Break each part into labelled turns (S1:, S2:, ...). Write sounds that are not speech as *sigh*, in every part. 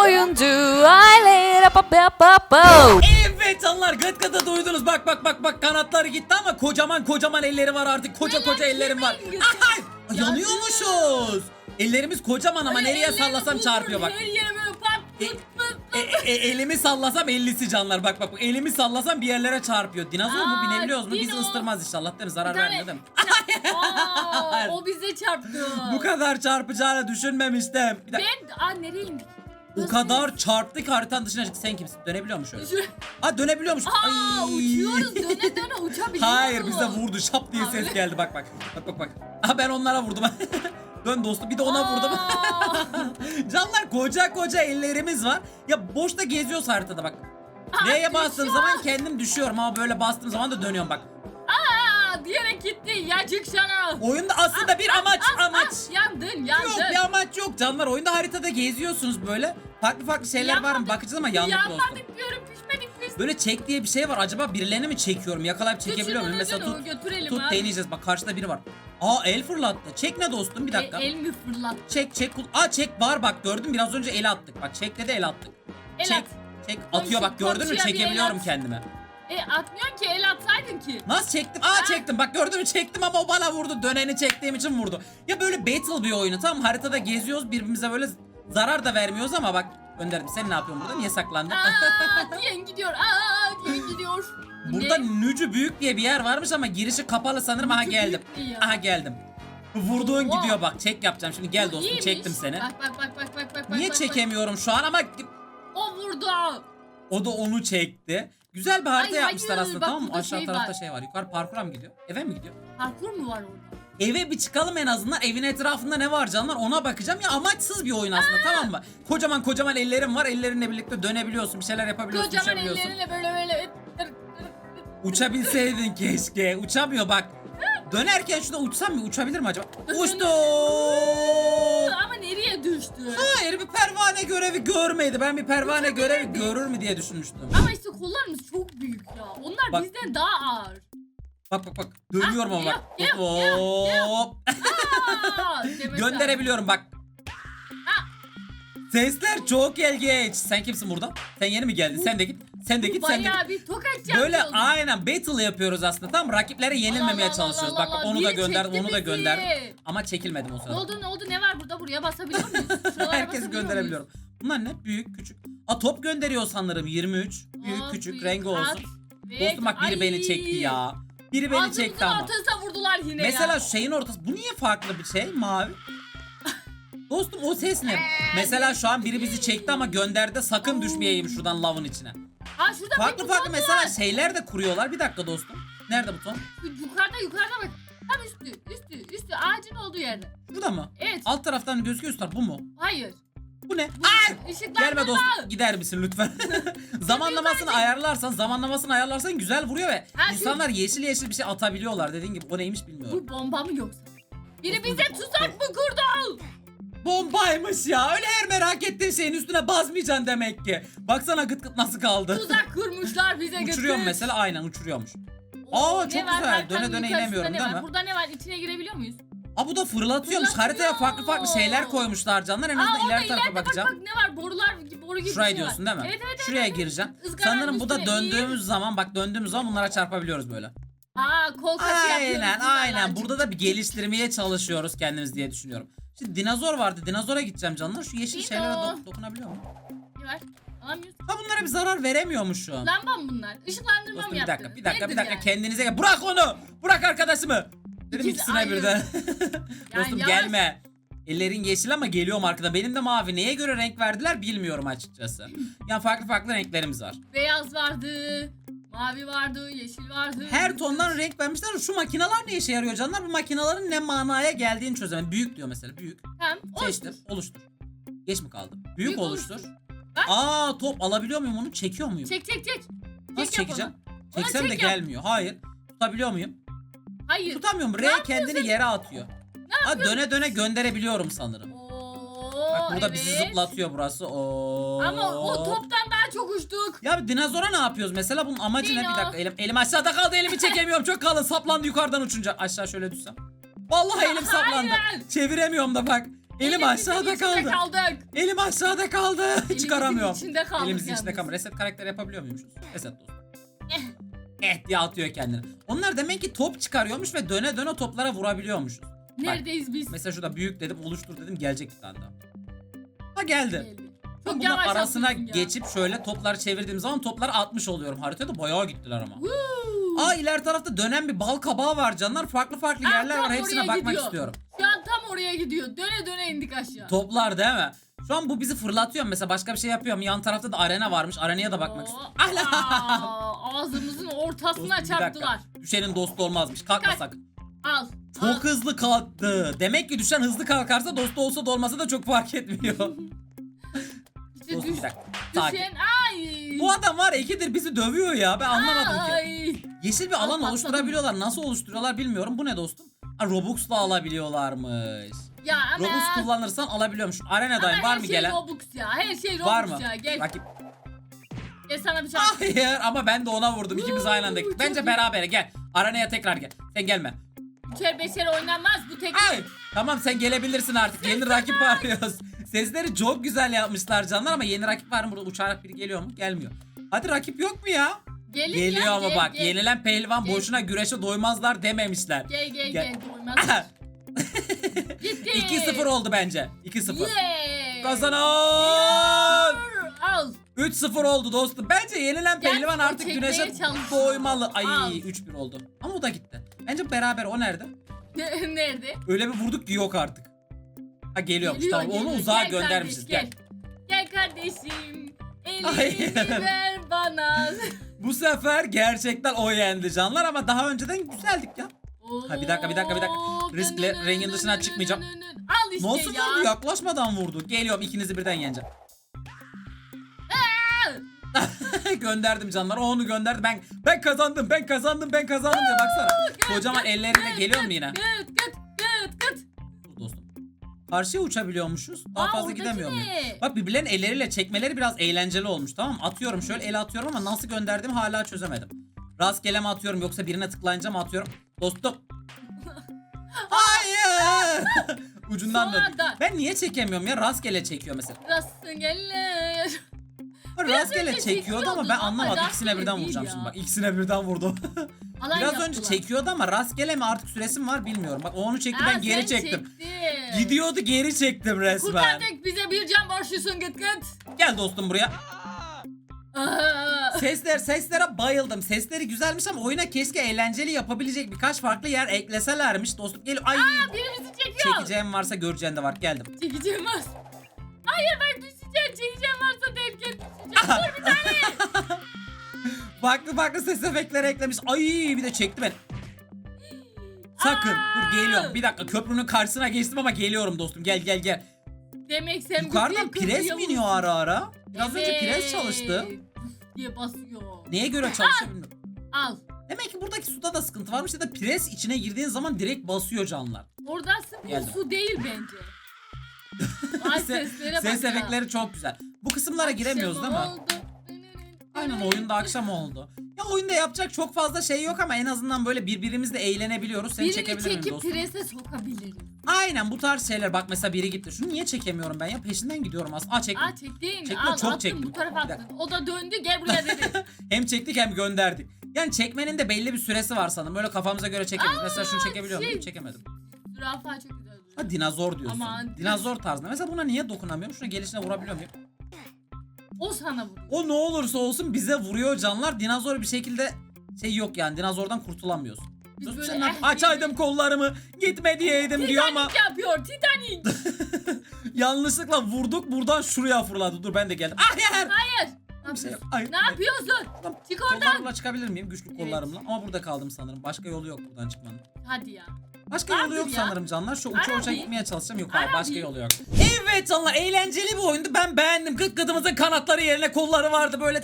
S1: oyuncu aile.
S2: Evet canlar gıt gıtı duydunuz bak bak bak bak kanatları gitti ama kocaman kocaman elleri var artık koca koca ellerim var. Ay, yanıyormuşuz. Ellerimiz kocaman ama nereye sallasam çarpıyor bak.
S3: Her yere böyle pat
S2: E, e, elimi sallasam ellisi canlar bak bak bak. elimi sallasam bir yerlere çarpıyor. Dinozor mu
S3: Aa,
S2: binebiliyoruz mu? Bizi
S3: dino.
S2: ısırmaz inşallah değil mi? Zarar
S3: tane-
S2: vermiyor değil mi? *laughs*
S3: Aa, o bize çarptı.
S2: Bu kadar çarpacağını düşünmemiştim. Bir dakika.
S3: Ben aa nereye indik?
S2: O kadar çarptık haritanın dışına çıktık. Sen kimsin? Dönebiliyor musun şöyle? Aa dönebiliyormuş.
S3: Aa
S2: Ay.
S3: uçuyoruz döne döne *laughs* uçabiliyoruz.
S2: Hayır bize vurdu şap diye ses
S3: Abi.
S2: geldi bak bak. Bak bak bak. Aha ben onlara vurdum. *laughs* Dön dostum bir de ona vurdum.
S3: Aa. *laughs*
S2: Canlar koca koca ellerimiz var. Ya boşta geziyoruz haritada bak.
S3: Aa,
S2: Neye bastığım zaman kendim düşüyorum ama böyle bastığım zaman da dönüyorum bak.
S3: Aa diyerek gitti ya çık sana.
S2: Oyunda aslında bir amaç amaç.
S3: Yandın yandın.
S2: Yok bir amaç yok canlar. Oyunda haritada geziyorsunuz böyle. Farklı farklı şeyler var mı?
S3: Yanmadık.
S2: Bakacağız ama yandık dostum.
S3: Yanmadık diyorum pişmedik biz.
S2: Böyle çek diye bir şey var. Acaba birilerini mi çekiyorum? Yakalayıp çekebiliyor muyum? Mesela tut.
S3: götürelim
S2: Tut
S3: abi.
S2: deneyeceğiz. Bak karşıda biri var. Aa el fırlattı. Çek ne dostum? Bir dakika.
S3: E, el mi fırlat?
S2: Çek çek. kul- Aa çek var bak gördün biraz önce el attık. Bak çek dedi el attık.
S3: El
S2: çek.
S3: at.
S2: Çek atıyor bak gördün mü
S3: komşuya bir el
S2: çekebiliyorum
S3: at.
S2: kendime.
S3: E atmıyorsun ki el atsaydın ki.
S2: Nasıl çektim? Aa çektim. Bak gördün mü çektim ama o bana vurdu. Döneni çektiğim için vurdu. Ya böyle battle bir oyunu tamam haritada geziyoruz birbirimize böyle zarar da vermiyoruz ama bak gönderdim. Sen ne yapıyorsun burada? Niye saklandın?
S3: Aa *laughs* diyen gidiyor. Aa diyen gidiyor.
S2: Burada
S3: Ne?
S2: Nücü Büyük diye bir yer varmış ama girişi kapalı sanırım. Aha
S3: Nücü
S2: geldim.
S3: Büyük?
S2: Aha geldim. Vurduğun
S3: Oo.
S2: gidiyor bak. Çek yapacağım şimdi. Gel dostum
S3: iyiymiş.
S2: çektim seni.
S3: Bak bak bak bak bak bak.
S2: Niye
S3: bak,
S2: çekemiyorum şu an ama
S3: Bak. O vurdu.
S2: o da onu çekti. Güzel bir harita
S3: Ay,
S2: yapmışlar
S3: hayır,
S2: aslında
S3: bak
S2: tamam mı?
S3: burada
S2: Aşağı
S3: şey
S2: tarafta
S3: var.
S2: şey var. Yukarı parkura mı gidiyor? Eve mi gidiyor?
S3: Parkur mu var orada?
S2: Eve bir çıkalım en azından. Evin etrafında ne var canlar ona bakacağım. Ya amaçsız bir oyun aslında tamam mı? Kocaman kocaman ellerim var. Ellerinle birlikte dönebiliyorsun. Bir şeyler yapabiliyorsun.
S3: Kocaman
S2: uçabiliyorsun.
S3: elleriyle böyle böyle.
S2: Uçabilseydin keşke. Uçamıyor bak. *laughs* Dönerken şurada uçsam mı? Uçabilir mi acaba? Uçtu.
S3: Ama nereye düştü?
S2: Hayır bir pervane görevi görmedi. Ben bir pervane görevi görür mü diye düşünmüştüm.
S3: Ama işte kollarımız çok büyük ya. Onlar
S2: Bak.
S3: bizden daha ağır.
S2: Bak bak bak. Dönüyorum ama bak.
S3: yap, yap,
S2: Hop.
S3: Aa. *laughs*
S2: Gönderebiliyorum bak. Sesler çok ilginç. Sen kimsin burada? Sen yeni mi geldin? Sen de git. Sen de git. Sen de git.
S3: Bayağı bir tokat
S2: Böyle aynen battle yapıyoruz aslında. Tam rakiplere yenilmemeye
S3: Allah
S2: çalışıyoruz.
S3: Allah
S2: Bak
S3: Allah.
S2: onu da
S3: Biri
S2: gönderdim,
S3: çekti
S2: onu da
S3: bizi.
S2: gönderdim. Ama çekilmedim o
S3: Ne
S2: sırada.
S3: oldu ne oldu ne var burada buraya basabiliyor muyuz? *laughs* Şuralara
S2: Herkes
S3: basabiliyor
S2: gönderebiliyorum. Bunlar ne? Büyük, küçük. A top gönderiyor sanırım 23.
S3: muyuz?
S2: Büyük,
S3: Aa,
S2: küçük, rengi olsun.
S3: ve-
S2: Dostum bak biri
S3: Ay.
S2: beni çekti ya. Biri beni
S3: Ağzımızın
S2: çekti ama.
S3: ortasına vurdular yine
S2: Mesela
S3: ya.
S2: şu şeyin ortası. Bu niye farklı bir şey? Mavi. *laughs* Dostum o ses ne? Mesela şu an biri bizi çekti ama gönderdi. Sakın düşmeyeyim şuradan lavın içine.
S3: Ha şurada
S2: Farklı
S3: bir
S2: farklı
S3: buton
S2: mesela
S3: var.
S2: şeyler de kuruyorlar. Bir dakika dostum. Nerede buton?
S3: Yukarıda yukarıda bak. Tam üstü üstü üstü ağacın olduğu yerde.
S2: Burada mı?
S3: Evet.
S2: Alt taraftan gözüküyor üst taraf. Bu mu?
S3: Hayır.
S2: Bu ne?
S3: Işıklandırma.
S2: Gelme dostum gider misin lütfen? *laughs* *laughs* zamanlamasını ayarlarsan, zamanlamasını ayarlarsan güzel vuruyor ve
S3: Ha, şu-
S2: insanlar yeşil yeşil bir şey atabiliyorlar. Dediğin gibi o neymiş bilmiyorum.
S3: Bu bomba mı yoksa? Biri bize tuzak mı kurdu?
S2: Bombaymış ya. Öyle her merak ettiğin şeyin üstüne basmayacaksın demek ki. Baksana gıt gıt nasıl kaldı.
S3: Tuzak kurmuşlar bize götür.
S2: Uçuruyorum mesela aynen uçuruyormuş.
S3: Oo,
S2: çok güzel. Döne döne inemiyorum,
S3: ne
S2: değil mi?
S3: Burada ne var? İçine girebiliyor muyuz?
S2: Aa bu da fırlatıyormuş. Haritaya farklı farklı şeyler koymuşlar canlar. En
S3: Aa
S2: azından
S3: orada
S2: ileri tarafa
S3: ileride bak
S2: bakacağım.
S3: bak ne var? Borular gibi boru gibi
S2: Şuraya
S3: bir şey
S2: diyorsun
S3: var.
S2: değil mi?
S3: Evet evet.
S2: Şuraya
S3: evet.
S2: gireceğim.
S3: Izgaranın
S2: Sanırım bu da
S3: üstüne
S2: döndüğümüz zaman bak döndüğümüz zaman bunlara çarpabiliyoruz böyle.
S3: Aa kol kası yapıyoruz.
S2: Aynen aynen. Burada da bir geliştirmeye çalışıyoruz kendimiz diye düşünüyorum. Şimdi dinozor vardı. Dinozora gideceğim canlar. Şu yeşil
S3: Dino.
S2: şeylere dok- dokunabiliyor mu?
S3: Ne var?
S2: Ha bunlara bir zarar veremiyormuşum.
S3: Lamba mı bunlar? Işıklandırma
S2: Dostum
S3: mı
S2: bir
S3: yaptınız?
S2: dakika bir dakika bir
S3: Nedir
S2: dakika
S3: yani?
S2: kendinize gel. Bırak onu. Bırak arkadaşımı. Dedim
S3: İkisi
S2: ikisine
S3: aynı.
S2: birden.
S3: Yani *laughs*
S2: Dostum
S3: yavaş.
S2: gelme. Ellerin yeşil ama geliyorum arkada. Benim de mavi. Neye göre renk verdiler bilmiyorum açıkçası. Yani farklı farklı renklerimiz var.
S3: Beyaz vardı. Mavi vardı. Yeşil vardı.
S2: Her tondan renk vermişler. Şu makineler ne işe yarıyor canlar? Bu makinelerin ne manaya geldiğini çözemem. Büyük diyor mesela. Büyük.
S3: Hem
S2: Seçtim. Oluştur. Geç mi kaldı? Büyük,
S3: Büyük
S2: oluştur.
S3: oluştur.
S2: Aa top alabiliyor muyum onu? Çekiyor muyum?
S3: Çek çek çek.
S2: Nasıl
S3: Çek
S2: çekeceğim?
S3: Ona
S2: Çeksem de
S3: çek yap.
S2: gelmiyor. Hayır. Tutabiliyor muyum?
S3: Hayır.
S2: Tutamıyorum. R kendini yere atıyor. Ha döne döne gönderebiliyorum sanırım.
S3: Oo,
S2: Bak burada
S3: evet.
S2: bizi zıplatıyor burası. Oo.
S3: Ama o toptan daha çok uçtuk.
S2: Ya dinozora ne yapıyoruz mesela? Bunun amacı ne?
S3: Dino.
S2: Bir dakika elim, elim aşağıda kaldı elimi çekemiyorum. Çok kalın saplandı yukarıdan uçunca. Aşağı şöyle düşsem. Vallahi elim *laughs* saplandı.
S3: Hayır.
S2: Çeviremiyorum da bak. Elim aşağıda kaldı.
S3: kaldık.
S2: Elim aşağıda kaldı.
S3: Elimizin
S2: Çıkaramıyorum.
S3: içinde kaldık
S2: Elimizin içinde kaldı. Reset karakter yapabiliyor muymuşuz? Reset dostum.
S3: Eh.
S2: Diye atıyor kendini. Onlar demek ki top çıkarıyormuş ve döne döne toplara vurabiliyormuşuz.
S3: Neredeyiz biz?
S2: Mesela şurada büyük dedim oluştur dedim gelecek bir tane daha. Ha geldi.
S3: Geldi.
S2: Ben
S3: Çok
S2: bunların
S3: yavaş
S2: arasına
S3: atıyorsun ya.
S2: geçip şöyle topları çevirdiğim zaman topları atmış oluyorum. Haritada bayağı gittiler ama.
S3: Woo!
S2: Aa ileri tarafta dönen bir bal kabağı var canlar. Farklı farklı
S3: Aa,
S2: yerler
S3: tam
S2: var. Hepsine
S3: oraya
S2: bakmak
S3: gidiyor.
S2: istiyorum.
S3: Şu an tam oraya gidiyor. Döne döne indik aşağı.
S2: Toplar değil mi? Şu an bu bizi fırlatıyor mesela başka bir şey yapıyorum. Yan tarafta da arena varmış. Arenaya da bakmak istiyorum.
S3: aa, Ağzımızın
S2: Dostum,
S3: ortasına
S2: bir dakika.
S3: çarptılar.
S2: Düşenin dostu olmazmış. Kalkma
S3: Kalk.
S2: sakın.
S3: Al.
S2: Çok
S3: al.
S2: hızlı kalktı. Demek ki düşen hızlı kalkarsa dostu olsa da olmasa da çok fark etmiyor. *laughs*
S3: İşte
S2: Dostum
S3: düş,
S2: bir dakika. Sakin.
S3: düşen ay.
S2: Bu adam var ya ikidir bizi dövüyor ya. Ben anlamadım ki.
S3: Ay.
S2: Yeşil bir
S3: Al,
S2: alan
S3: patladım.
S2: oluşturabiliyorlar. Nasıl oluşturuyorlar bilmiyorum. Bu ne dostum? Ha, Robux'la alabiliyorlarmış.
S3: Ya ama.
S2: Robux kullanırsan alabiliyormuş. Arenadayım.
S3: ama
S2: Var
S3: her
S2: mı
S3: şey
S2: gelen?
S3: Robux ya. Her şey Robux
S2: Var mı?
S3: ya. Gel.
S2: Rakip.
S3: Gel sana bir çarp.
S2: Hayır ama ben de ona vurdum. İkimiz aynı anda. gittik. Bence
S3: iyi.
S2: beraber gel. Arenaya tekrar gel. Sen gelme.
S3: Üçer beşer oynanmaz bu tek.
S2: Ay! Tamam sen gelebilirsin artık. Yeni rakip arıyoruz. Sesleri çok güzel yapmışlar canlar ama yeni rakip var mı? Burada uçarak biri geliyor mu? Gelmiyor. Hadi rakip yok mu ya?
S3: Gelin
S2: Geliyor
S3: ya,
S2: ama
S3: gel,
S2: bak
S3: gel.
S2: yenilen pehlivan
S3: Gel.
S2: boşuna güreşe doymazlar dememişler.
S3: Gel gel
S2: Gel.
S3: gel. Doymaz. *laughs* Gitti.
S2: 2-0 oldu bence. 2-0.
S3: Yeah.
S2: Kazanan!
S3: Al.
S2: 3-0 oldu dostum. Bence yenilen
S3: Gel,
S2: pehlivan artık güneşe doymalı. Ay
S3: Al.
S2: 3-1 oldu. Ama o da gitti. Bence beraber o nerede? *laughs*
S3: Nerede?
S2: Öyle bir vurduk ki yok artık. Ha geliyormuş
S3: Geliyor,
S2: tamam. Onu
S3: geliyor.
S2: uzağa
S3: Gel
S2: göndermişiz.
S3: kardeş,
S2: Gel.
S3: Gel. Gel kardeşim. Elini *laughs* ver bana.
S2: Bu sefer gerçekten o yendi canlar ama daha önceden güzeldik ya. Ha, bir dakika, bir dakika, bir dakika. Riskle rengin dışına çıkmayacağım.
S3: Al işte
S2: Nasıl
S3: ya.
S2: vurdu? Yaklaşmadan vurdu. Geliyorum ikinizi birden yeneceğim. *laughs* Gönderdim canlar. O onu gönderdi. Ben ben kazandım. Ben kazandım. Ben kazandım diye baksana. Kocaman elleriyle geliyor mu yine?
S3: Gıt gıt gıt gıt.
S2: Dur dostum. Karşıya uçabiliyormuşuz. Daha
S3: Aa,
S2: fazla gidemiyor muyum? Bak birbirlerinin elleriyle çekmeleri biraz eğlenceli olmuş tamam mı? Atıyorum şöyle el atıyorum ama nasıl gönderdiğimi hala çözemedim. Rastgele mi atıyorum yoksa birine tıklayınca mı atıyorum? Dostum. *laughs* Hayır. Ucundan
S3: Son
S2: dön.
S3: anda.
S2: Ben niye çekemiyorum ya? Rastgele çekiyor mesela.
S3: Rastgele.
S2: Ha,
S3: Biraz
S2: Rastgele
S3: önce
S2: çekiyordu ama ben
S3: ama
S2: anlamadım. İkisine
S3: rastgele
S2: birden
S3: değil
S2: vuracağım
S3: ya.
S2: şimdi bak. İkisine birden vurdum. *laughs*
S3: Alay
S2: Biraz
S3: yaptılar.
S2: önce çekiyordu ama rastgele mi artık süresi mi var bilmiyorum. Bak o onu çekti ben geri
S3: sen
S2: çektim.
S3: çektin.
S2: Gidiyordu geri çektim resmen.
S3: Kurtardık bize bir can borçlusun gıt gıt.
S2: Gel dostum buraya.
S3: Aa.
S2: Sesler seslere bayıldım. Sesleri güzelmiş ama oyuna keşke eğlenceli yapabilecek birkaç farklı yer ekleselermiş. Dostum gel ay
S3: Birimizi çekiyor.
S2: çekeceğim varsa göreceğin de var. Geldim.
S3: Çekeceğim var. Hayır ben düşeceğim. Çekeceğim varsa derken düşeceğim. Dur bir tane. *laughs*
S2: Farklı farklı ses efektleri eklemiş. Ay bir de çekti beni. *gasps* Sakın.
S3: Aa!
S2: Dur geliyorum. Bir dakika köprünün karşısına geçtim ama geliyorum dostum. Gel gel gel.
S3: Demek sen
S2: Yukarıdan pres biniyor ara ara. Biraz önce pres çalıştı.
S3: diye basıyor.
S2: Neye göre çalışıyor bilmiyorum.
S3: Al.
S2: Demek ki buradaki suda da sıkıntı varmış ya da pres içine girdiğin zaman direkt basıyor canlar.
S3: Oradan sıkıyor
S2: Geldim.
S3: su değil bence. *laughs* Ay
S2: Se-
S3: seslere bak
S2: Ses
S3: ya.
S2: efektleri çok güzel. Bu kısımlara giremiyoruz değil mi?
S3: Akşam oldu.
S2: Aynen oyunda akşam oldu. Ya oyunda yapacak çok fazla şey yok ama en azından böyle birbirimizle eğlenebiliyoruz. Seni
S3: Birini
S2: çekebilir miyim
S3: çekip
S2: dostum?
S3: prese sokabiliriz.
S2: Aynen bu tarz şeyler. Bak mesela biri gitti. Şunu niye çekemiyorum ben ya? Peşinden gidiyorum aslında. Aa çektim.
S3: Aa çektin.
S2: Çekme,
S3: Al
S2: çok
S3: attın
S2: çektim.
S3: bu tarafa
S2: Bir.
S3: O da döndü gel buraya dedi. *laughs*
S2: Hem çektik hem gönderdik. Yani çekmenin de belli bir süresi var sanırım. Böyle kafamıza göre çekemeyiz. mesela şunu çekebiliyor muyum?
S3: şey-
S2: Çekemedim.
S3: Zürafa çok güzel duruyor.
S2: Ha dinozor diyorsun.
S3: Aman.
S2: Dinozor tarzında. Mesela buna niye dokunamıyorum? Şuna gelişine vurabiliyor muyum?
S3: O sana vuruyor.
S2: O ne olursa olsun bize vuruyor canlar. Dinozor bir şekilde şey yok yani. Dinozordan kurtulamıyoruz.
S3: Biz
S2: Dostum
S3: böyle eh
S2: Açaydım kollarımı. Gitme diyeydim diyor ama
S3: Titanic yapıyor Titanic. *laughs*
S2: yanlışlıkla vurduk buradan şuraya fırladı. Dur ben de geldim. Hayır.
S3: Hayır. Yapıyorsun?
S2: Hayır.
S3: Ne yapıyorsun?
S2: Tamam.
S3: Çık oradan.
S2: Kollarımla çıkabilir miyim? Güçlü kollarımla. Ama burada kaldım sanırım. Başka yolu yok buradan çıkmanın.
S3: Hadi ya.
S2: Başka yolu
S3: Vardır
S2: yok
S3: ya.
S2: sanırım canlar. Şu uça uça
S3: Arabi.
S2: gitmeye çalışacağım. Yok hayır
S3: Arabi.
S2: başka yolu yok. Evet canlar eğlenceli bir oyundu. Ben beğendim. Gıt gıdımızın kanatları yerine kolları vardı böyle.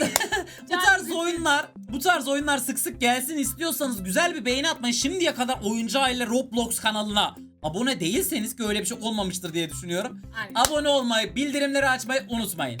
S3: Evet. *laughs*
S2: Bu tarz oyunlar, bu tarz oyunlar sık sık gelsin istiyorsanız güzel bir beğeni atmayın. Şimdiye kadar Oyuncu Aile Roblox kanalına abone değilseniz ki öyle bir şey olmamıştır diye düşünüyorum.
S3: Aynen.
S2: Abone olmayı, bildirimleri açmayı unutmayın.